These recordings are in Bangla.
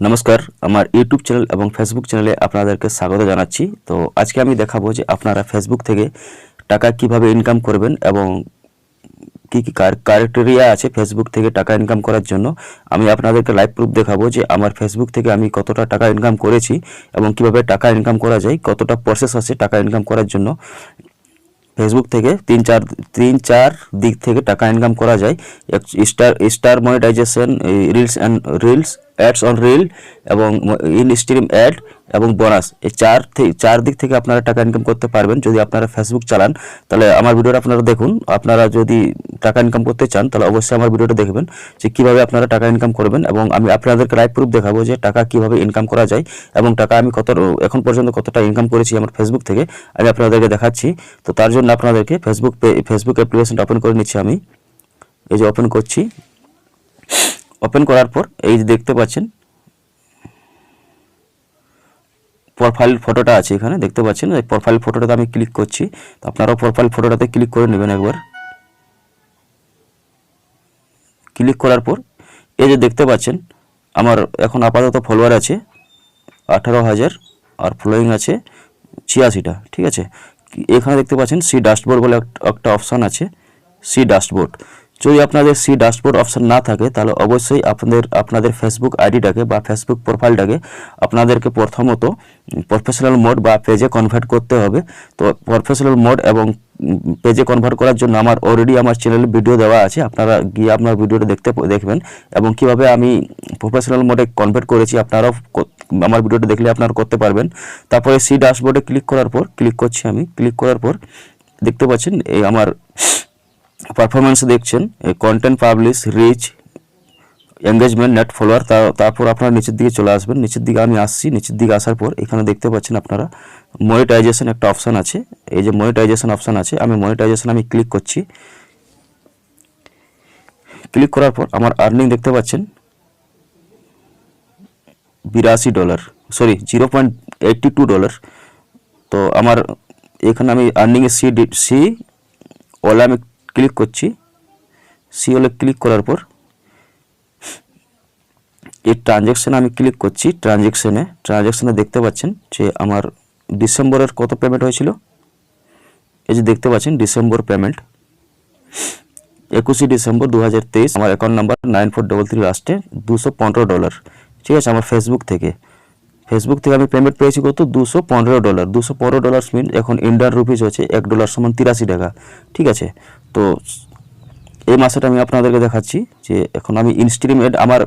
নমস্কার, আমার ইউটিউব চ্যানেল এবং ফেসবুক চ্যানেলে আপনাদেরকে স্বাগত জানাচ্ছি। তো আজকে আমি দেখাবো যে আপনারা ফেসবুক থেকে টাকা কীভাবে ইনকাম করবেন এবং কি কি ক্রাইটেরিয়া আছে ফেসবুক থেকে টাকা ইনকাম করার জন্য। আমি আপনাদেরকে লাইভ প্রুফ দেখাবো যে আমার ফেসবুক থেকে আমি কতটা টাকা ইনকাম করেছি এবং কীভাবে টাকা ইনকাম করা যায়, কতটা প্রসেস আছে টাকা ইনকাম করার জন্য। ফেসবুক থেকে তিন চার তিন চার দিক থেকে টাকা ইনকাম করা যায়। Star star monetization reels and reels ads on reel এবং ইন স্ট্রিম অ্যাড এবং বোনাস এই চার থেকে চার দিক থেকে আপনারা টাকা ইনকাম করতে পারবেন। যদি আপনারা ফেসবুক চালান, তাহলে আমার ভিডিওটা আপনারা দেখুন। আপনারা যদি টাকা ইনকাম করতে চান, তাহলে অবশ্যই আমার ভিডিওটা দেখবেন যে কীভাবে আপনারা টাকা ইনকাম করবেন এবং আমি আপনাদেরকে লাইভ প্রুফ দেখাবো যে টাকা কীভাবে ইনকাম করা যায় এবং টাকা আমি কত এখন পর্যন্ত কতটা ইনকাম করেছি আমার ফেসবুক থেকে, আমি আপনাদেরকে দেখাচ্ছি। তো তার জন্য আপনাদেরকে ফেসবুক ফেসবুক অ্যাপ্লিকেশনটা ওপেন করে নিচ্ছি আমি। এই যে ওপেন করছি। ওপেন করার পর এই যে দেখতে পাচ্ছেন প্রোফাইল ফটোটা আছে এখানে, দেখতে পাচ্ছেন? এই প্রোফাইল ফটোটাতে আমি ক্লিক করছি। তো আপনারাও প্রোফাইল ফটোটাতে ক্লিক করে নেবেন একবার। ক্লিক করার পর, এই যে দেখতে পাচ্ছেন, আমার এখন আপাতত ফলোয়ার আছে আঠারো হাজার, আর ফলোয়িং আছে ছিয়াশিটা, ঠিক আছে? এখানে দেখতে পাচ্ছেন সি ডাস্টবোর্ড বলে একটা অপশান আছে সি ডাস্টবোর্ড যদি আপনাদের সি ডাশবোর্ড অপশান না থাকে, তাহলে অবশ্যই আপনাদের আপনাদের ফেসবুক আইডিটাকে বা ফেসবুক প্রোফাইলটাকে আপনাদেরকে প্রথমত প্রফেশনাল মোড বা পেজে কনভার্ট করতে হবে। তো প্রফেশনাল মোড এবং পেজে কনভার্ট করার জন্য আমার অলরেডি আমার চ্যানেলে ভিডিও দেওয়া আছে। আপনারা গিয়ে আপনার ভিডিওটা দেখতে, দেখবেন। এবং কীভাবে আমি প্রফেশনাল মোডে কনভার্ট করেছি, আপনারাও আমার ভিডিওটা দেখলে আপনারা করতে পারবেন। তারপরে সি ডাশবোর্ডে ক্লিক করার পর ক্লিক করছি আমি। ক্লিক করার পর দেখতে পাচ্ছেন, এই আমার পারফরমেন্স দেখছেন content publish reach engagement net follower তারপর আপনারা নিচের দিকে চলে আসবেন। নিচের দিকে আমি আসছি, নিচের দিকে আসার পর এখানে দেখতে পাচ্ছেন আপনারা মনিটাইজেশন একটা অপশান আছে। এই যে মনিটাইজেশন অপশান আছে, আমি মনিটাইজেশন আমি ক্লিক করছি। ক্লিক করার পর আমার আর্নিং দেখতে পাচ্ছেন, বিরাশি dollar sorry zero point eighty two dollar তো আমার এখানে আমি আর্নিংয়ে সি সি ওলা আমি ক্লিক করছি। সি হলে ক্লিক করার পর এই ট্রানজ্যাকশানে আমি ক্লিক করছি। ট্রানজ্যাকশানে ট্রানজ্যাকশানে দেখতে পাচ্ছেন যে আমার ডিসেম্বরের কত পেমেন্ট হয়েছিল? এই যে দেখতে পাচ্ছেন ডিসেম্বর পেমেন্ট একুশে ডিসেম্বর দু হাজার তেইশ, আমার account number nine four double three লাস্টে দুশো ডলার। ঠিক আছে, আমার ফেসবুক থেকে। ফেসবুক থেকে আমি পেমেন্ট পেয়েছি কত? দুশো পনেরো ডলার দুশো পনেরো ডলার মিন এখন ইন্ডিয়ান রুপিস হচ্ছে এক ডলার সমান তিরাশি টাকা। ঠিক আছে? তো এই মাসেটা আমি আপনাদেরকে দেখাচ্ছি যে এখন আমি ইনস্ট্রিম অ্যাড আমার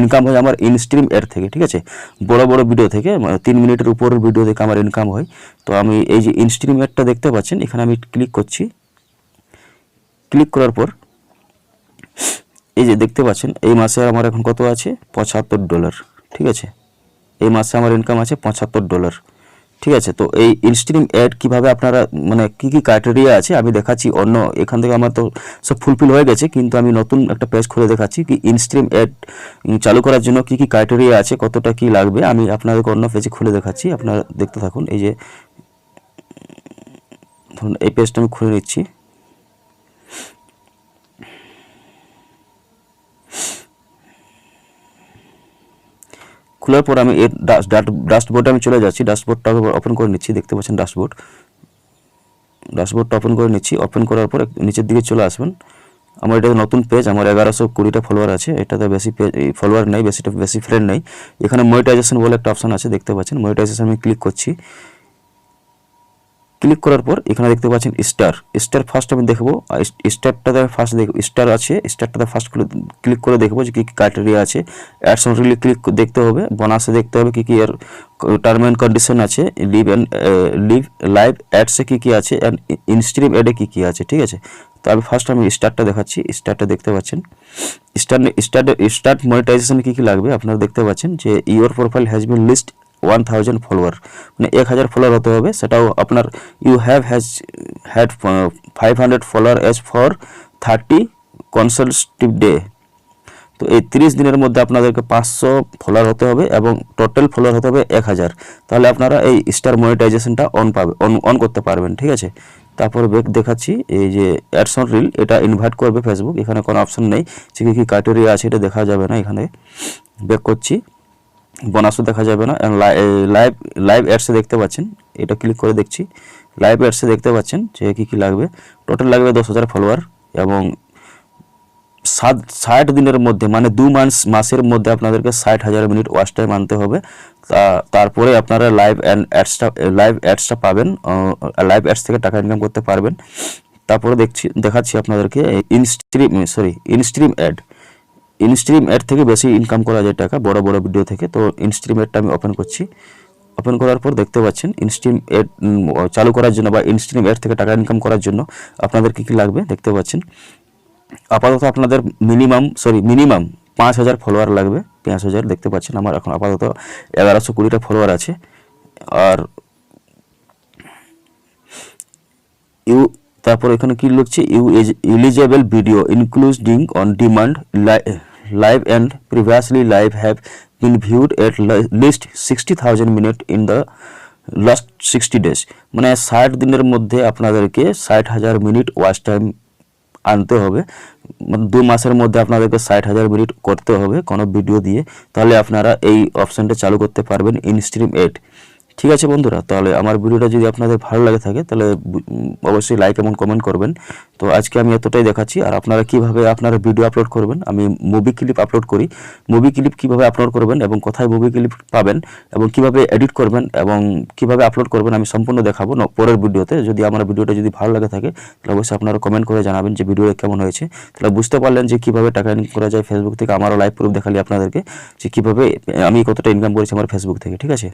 ইনকাম হয় আমার ইনস্ট্রিম অ্যাড থেকে, ঠিক আছে? বড় বড় ভিডিও থেকে মানে তিন মিনিটের উপরের ভিডিও থেকে আমার ইনকাম হয়। তো আমি এই যে ইনস্ট্রিম অ্যাডটা দেখতে পাচ্ছেন, এখানে আমি ক্লিক করছি। ক্লিক করার পর এই যে দেখতে পাচ্ছেন, এই মাসে আমার এখন কত আছে? পঁচাত্তর ডলার ঠিক আছে? এই মাসে আমার ইনকাম আছে পঁচাত্তর ডলার ঠিক আছে, তো এই ইনস্ট্রিম অ্যাড কীভাবে আপনারা মানে কি কি ক্রাইটেরিয়া আছে, আমি দেখাচ্ছি। অন্য এখান থেকে আমার তো সব ফুলফিল হয়ে গেছে, কিন্তু আমি নতুন একটা পেজ খুলে দেখাচ্ছি কি ইনস্ট্রিম অ্যাড চালু করার জন্য কি কি ক্রাইটেরিয়া আছে, কতটা কি লাগবে, আমি আপনাদেরকে অন্য পেজে খুলে দেখাচ্ছি। আপনারা দেখতে থাকুন, এই যে, ধরুন, এই পেজটা আমি খুলে নিচ্ছি। খোলার পর আমি এর ডাস্টবোর্ডে আমি চলে যাচ্ছি। ডাস্টবোর্ডটা ওপেন করে নিচ্ছি, দেখতে পাচ্ছেন ডাস্টবোর্ড ডাস্টবোর্ডটা ওপেন করে নিচ্ছি। ওপেন করার পর নিচের দিকে চলে আসবেন। আমার এটা নতুন পেজ আমার এগারোশো কুড়িটা ফলোয়ার আছে। এটাতে বেশি ফলোয়ার নেই, বেশিটা, বেশি ফ্রেন্ড নেই। এখানে মনিটাইজেশন বলে একটা অপশান আছে, দেখতে পাচ্ছেন। মনিটাইজেশন আমি ক্লিক করছি। ক্লিক করার পর এখানে দেখতে পাচ্ছেন স্টার। স্টার ফার্স্ট আমি দেখব স্টারটাতে ফার্স্ট দেখব, স্টার আছে, স্টারটাতে ফার্স্ট ক্লিক করে দেখব যে কী কী ক্রাইটেরিয়া আছে। অ্যাডস রিলি ক্লিক দেখতে হবে বোনাসে দেখতে হবে কী কী এর টার্ম অ্যান্ড কন্ডিশন আছে লিভ অ্যান্ড লিভ লাইভ অ্যাডসে কী কী আছে অ্যান্ড ইনস্ট্রিম অ্যাডে কী কী আছে, ঠিক আছে? তো আমি ফার্স্ট আমি স্টারটা দেখাচ্ছি, স্টারটা দেখতে পাচ্ছেন। স্টার স্টার্ট স্টার্ট মনিটাইজেশনে কী কী লাগবে, আপনারা দেখতে পাচ্ছেন যে your profile has been least one thousand follower মানে এক হাজার ফলোয়ার হতে হবে। সেটাও আপনার you have has had five hundred follower as for thirty consecutive day তো এই তিরিশ দিনের মধ্যে আপনাদেরকে পাঁচশো ফলোয়ার হতে হবে এবং টোটাল ফলোয়ার হতে হবে এক হাজার। তাহলে আপনারা এই স্টার মনিটাইজেশনটা অন পাবে অন অন করতে পারবেন, ঠিক আছে? তারপর বেক দেখাচ্ছি এই যে অ্যাডসন রিল এটা ইনভাইট করবে ফেসবুক এখানে কোনো অপশন নেই। যে কী ক্রাইটেরিয়া আছে এটা দেখা যাবে না এখানে। বেক করছি। বোনাসও দেখা যাবে না। লাইভ লাইভ অ্যাডসে দেখতে পাচ্ছেন, এটা ক্লিক করে দেখছি। লাইভ অ্যাডসে দেখতে পাচ্ছেন যে কী কী লাগবে। টোটাল লাগবে দশ হাজার ফলোয়ার এবং সাত, ষাট দিনের মধ্যে মানে দু মাস মাসের মধ্যে আপনাদেরকে ষাট হাজার মিনিট ওয়াচ টাইম আনতে হবে। তা- তারপরে আপনারা লাইভ অ্যান্ড অ্যাডসটা লাইভ অ্যাডসটা পাবেন লাইভ অ্যাডস থেকে টাকা ইনকাম করতে পারবেন। তারপরে দেখছি, দেখাচ্ছি আপনাদেরকে in stream sorry in stream ad in stream ad থেকে বেশি ইনকাম করা যায় টাকা, বড় বড় ভিডিও থেকে। তো ইনস্ট্রিম অ্যাডটা আমি ওপেন করছি। ওপেন করার পর দেখতে পাচ্ছেন ইনস্ট্রিম অ্যাড চালু করার জন্য বা ইনস্ট্রিম অ্যাড থেকে টাকা ইনকাম করার জন্য আপনাদের কী কী লাগবে দেখতে পাচ্ছেন। আপাতত আপনাদের মিনিমাম সরি মিনিমাম পাঁচ হাজার ফলোয়ার লাগবে। পাঁচ হাজার দেখতে পাচ্ছেন আমার এখন আপাতত এগারোশো কুড়িটা ফলোয়ার আছে। আর ইউ তারপর এখানে কি লিখছে? You eligible video including on demand live and previously live have been viewed at least sixty thousand minute in the last sixty days. মানে ষাট দিনের মধ্যে আপনাদেরকে ষাট হাজার মিনিট ওয়াচ টাইম আনতে হবে। মানে দু মাসের মধ্যে আপনাদেরকে ষাট হাজার মিনিট করতে হবে কোনো ভিডিও দিয়ে। তাহলে আপনারা এই অপশানটা চালু করতে পারবেন ইনস্ট্রিম এইট ঠিক আছে বন্ধুরা, তাহলে আমার ভিডিওটা যদি আপনাদের ভালো লাগে থাকে, তাহলে অবশ্যই লাইক এবং কমেন্ট করবেন। তো আজকে আমি এতটাই দেখাচ্ছি, আর আপনারা কীভাবে আপনারা ভিডিও আপলোড করবেন, আমি মুভি ক্লিপ আপলোড করি। মুভি ক্লিপ কীভাবে আপলোড করবেন এবং কোথায় মুভি ক্লিপ পাবেন, এবং কীভাবে এডিট করবেন, এবং কীভাবে আপলোড করবেন, আমি সম্পূর্ণ দেখাবো পরের ভিডিওতে। যদি আমার ভিডিওটা যদি ভালো লাগে থাকে, তাহলে অবশ্যই আপনারা কমেন্ট করে জানাবেন যে ভিডিও কেমন হয়েছে। তাহলে বুঝতে পারলেন যে কীভাবে টাকা ইনকাম করা যায় ফেসবুক থেকে, আমারও লাইভ প্রুফ দেখালি আপনাদেরকে, যে কীভাবে আমি কতটা ইনকাম করেছি আমার ফেসবুক থেকে, ঠিক আছে?